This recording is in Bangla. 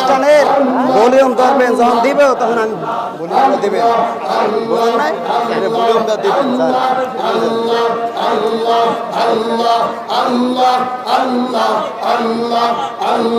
স্টানের ভলিউম ধরবেন যখন দিবে তখন আমি ভলিউমটা দিবেন বুঝলেন নাই ভলিউমটা দিবেন Allah Allah Allah Allah